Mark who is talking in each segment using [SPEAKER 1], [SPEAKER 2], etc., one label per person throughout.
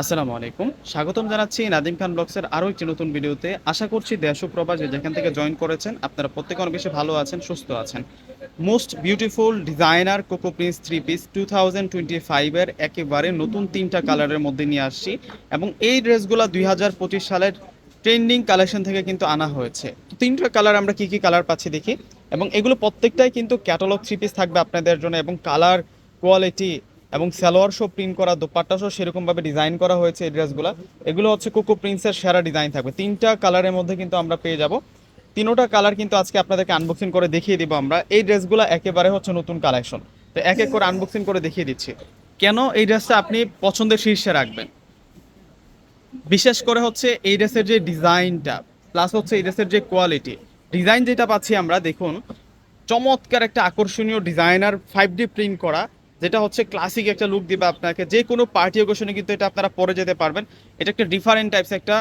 [SPEAKER 1] আসসালামু আলাইকুম। স্বাগতম জানাচ্ছি নাদিম খান ব্লগসের আরও একটি নতুন ভিডিওতে। আশা করছি দেশ প্রবাসে যেখান থেকে জয়েন করেছেন, আপনারা প্রত্যেকে অনেক বেশি ভালো আছেন, সুস্থ আছেন। Most beautiful designer Coco Prince three piece two thousand twenty ফাইভের একেবারে নতুন তিনটা কালারের মধ্যে নিয়ে আসছি এবং এই ড্রেসগুলো দুই হাজার পঁচিশ সালের ট্রেন্ডিং কালেকশন থেকে কিন্তু আনা হয়েছে। তো তিনটা কালার আমরা কি কি কালার পাচ্ছি দেখি? এবং এগুলো প্রত্যেকটাই কিন্তু ক্যাটালগ থ্রি পিস থাকবে আপনাদের জন্য এবং কালার কোয়ালিটি এবং সালোয়ার শো প্রিন্ট করা দোপাট্টা শো সেরকমভাবে ডিজাইন করা হয়েছে এই ড্রেসগুলো এগুলো হচ্ছে কোকো প্রিন্সের সেরা ডিজাইন থাকবে। তিনটা কালারের মধ্যে কিন্তু আমরা পেয়ে যাব। তিনোটা কালার কিন্তু আজকে আপনাদেরকে আনবক্সিং করে দেখিয়ে দিব আমরা। এই ড্রেসগুলো একেবারে হচ্ছে নতুন কালেকশন তো এক এক করে আনবক্সিং করে দেখিয়ে দিচ্ছি। কেন এই ড্রেসটা আপনি পছন্দের শীর্ষে রাখবেন? বিশেষ করে হচ্ছে এই ড্রেসের যে ডিজাইনটা প্লাস হচ্ছে এই ড্রেসের যে কোয়ালিটি ডিজাইন যেটা পাচ্ছি আমরা, দেখুন, চমৎকার একটা আকর্ষণীয় ডিজাইনার ফাইভ ডি প্রিন্ট করা। যেটা হচ্ছে ক্লাসিক একটা লুক দিবে আপনাকে। যে কোনো পার্টি অকেশনে কিন্তু এটা আপনারা পরে যেতে পারবেন। এটা একটা ডিফারেন্ট টাইপস একটা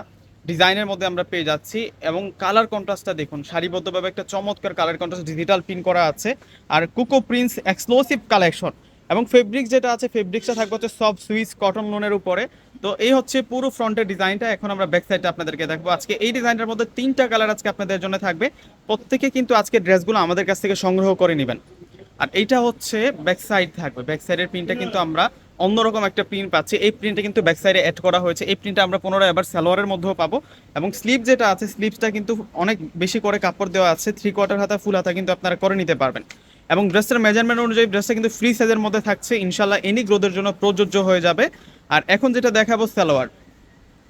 [SPEAKER 1] ডিজাইনের মধ্যে আমরা পেয়ে যাচ্ছি এবং কালার কন্ট্রাস্টটা দেখুন, সারিবদ্ধভাবে একটা চমৎকার কালার কন্ট্রাস্ট ডিজিটাল প্রিন্ট করা আছে। আর কুকো প্রিন্স এক্সক্লুসিভ কালেকশন এবং ফেব্রিক যেটা আছে ফেব্রিক্সটা থাকবে হচ্ছে সব সুইস কটন লোনের উপরে। তো এই হচ্ছে পুরো ফ্রন্টের ডিজাইনটা এখন আমরা ব্যাক সাইডটা আপনাদেরকে দেখব। আজকে এই ডিজাইনটার মধ্যে তিনটা কালার আজকে আপনাদের জন্য থাকবে। প্রত্যেকে কিন্তু আজকে ড্রেসগুলো আমাদের কাছ থেকে সংগ্রহ করে নেবেন। আর এইটা হচ্ছে ব্যাক সাইড থাকবে। ব্যাক সাইডের প্রিন্টটা কিন্তু আমরা অন্যরকম একটা প্রিন্ট পাচ্ছি। এই প্রিন্টটা কিন্তু ব্যাক সাইডে অ্যাড করা হয়েছে। এই প্রিন্টটা আমরা পুনরায় আবার সালোয়ারের মধ্যেও পাবো। এবং স্লিপ যেটা আছে স্লিপসটা কিন্তু অনেক বেশি করে কাপড় দেওয়া আছে। থ্রি কোয়ার্টার হাতা ফুল হাতা কিন্তু আপনারা করে নিতে পারবেন। এবং ড্রেসের মেজারমেন্ট অনুযায়ী ড্রেসটা কিন্তু ফ্রি সাইজের মধ্যে থাকছে। ইনশাল্লাহ এনি গ্রোথের জন্য প্রযোজ্য হয়ে যাবে। আর এখন যেটা দেখাবো সালোয়ার।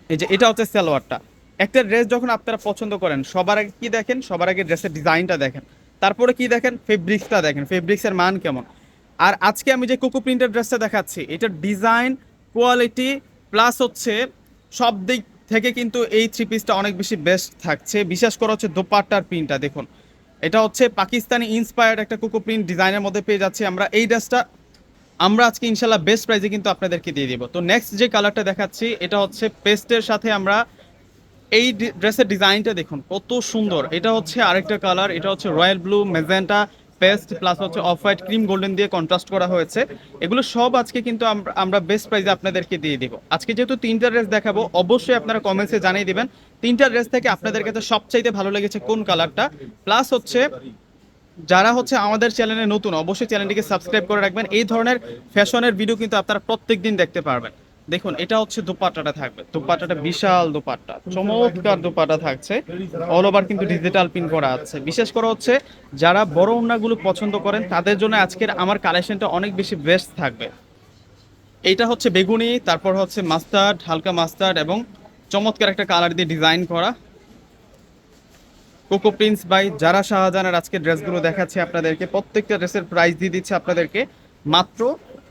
[SPEAKER 1] এই যে এটা হচ্ছে সালোয়ারটা। একটা ড্রেস যখন আপনারা পছন্দ করেন, সবার আগে কি দেখেন? সবার আগে ড্রেসের ডিজাইনটা দেখেন। তারপরে কি দেখেন? ফেব্রিক্সটা দেখেন। ফেব্রিক্সের মান কেমন? আর আজকে আমি যে কোকো প্রিন্টের ড্রেসটা দেখাচ্ছি, এটার ডিজাইন কোয়ালিটি প্লাস হচ্ছে সব দিক থেকে কিন্তু এই থ্রি পিসটা অনেক বেশি বেস্ট থাকছে। বিশেষ করে হচ্ছে দোপাট্টার প্রিন্টটা দেখুন। এটা হচ্ছে পাকিস্তানি ইন্সপায়ার্ড একটা কোকো প্রিন্ট ডিজাইনের মধ্যে পেয়ে যাচ্ছি আমরা। এই ড্রেসটা আমরা আজকে ইনশাল্লাহ বেস্ট প্রাইসে কিন্তু আপনাদেরকে দিয়ে দিব। তো নেক্সট যে কালারটা দেখাচ্ছি, এটা হচ্ছে পেস্টের সাথে আমরা এই ড্রেসের ডিজাইনটা দেখুন, কত সুন্দর। এটা হচ্ছে আরেকটা কালার, এটা হচ্ছে royal blue magenta paste, plus হচ্ছে অফ হোয়াইট ক্রিম গোল্ডেন দিয়ে কন্ট্রাস্ট করা হয়েছে। এগুলো সব আজকে কিন্তু আমরা- বেস্ট প্রাইসে আপনাদেরকে দিয়ে দিব। আজকে যেহেতু তিনটা ড্রেস দেখাবো, অবশ্যই আপনারা কমেন্টসে জানিয়ে দিবেন, তিনটা ড্রেস থেকে আপনাদের কাছে সবচাইতে ভালো লেগেছে কোন কালারটা। প্লাস হচ্ছে, যারা হচ্ছে আমাদের চ্যানেলে নতুন, অবশ্যই চ্যানেলটিকে সাবস্ক্রাইব করে রাখবেন। এই ধরনের ফ্যাশনের ভিডিও কিন্তু আপনারা প্রত্যেক দিন দেখতে পারবেন। দেখুন, এটা হচ্ছে দোপাট্টাটা থাকবে। দোপাট্টাটা বিশাল দোপাট্টা। চমৎকার দোপাট্টা থাকছে। অল ওভার কিন্তু ডিজিটাল পিন করা আছে। বিশেষ করে হচ্ছে, যারা বড় ওড়নাগুলো পছন্দ করেন, তাদের জন্য আজকের আমার কালেকশনটা অনেক বেশি বেস্ট থাকবে। এইটা হচ্ছে বেগুনি, তারপর হচ্ছে মাস্টার্ড হালকা মাস্টার্ড এবং চমৎকার একটা কালার দিয়ে ডিজাইন করা। কোকো প্রিন্স বাই যারা শাহজাহানের আজকে ড্রেসগুলো দেখাচ্ছে আপনাদেরকে। প্রত্যেকটা ড্রেসের প্রাইস দিয়ে দিচ্ছে আপনাদেরকে। মাত্র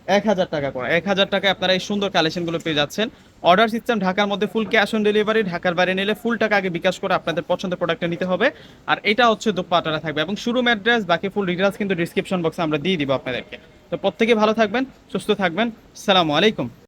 [SPEAKER 1] এক হাজার টাকা করে। এক হাজার টাকায় আপনারা এই সুন্দর কালেকশনগুলো পেয়ে যাচ্ছেন। অর্ডার সিস্টেম ঢাকার মধ্যে ফুল ক্যাশ অন ডেলিভারি ঢাকার বাইরে নিলে ফুল টাকা আগে বিকাশ করে আপনাদের পছন্দের প্রোডাক্টটা নিতে হবে। আর এটা হচ্ছে দোপাটারা থাকবে এবং শুরু অ্যাড্রেস বাকি ফুল ডিটেলস কিন্তু ডিসক্রিপশন বক্সে আমরা দিয়ে দিব আপনাদেরকে। তো প্রত্যেকে ভালো থাকবেন, সুস্থ থাকবেন। সালামু আলাইকুম।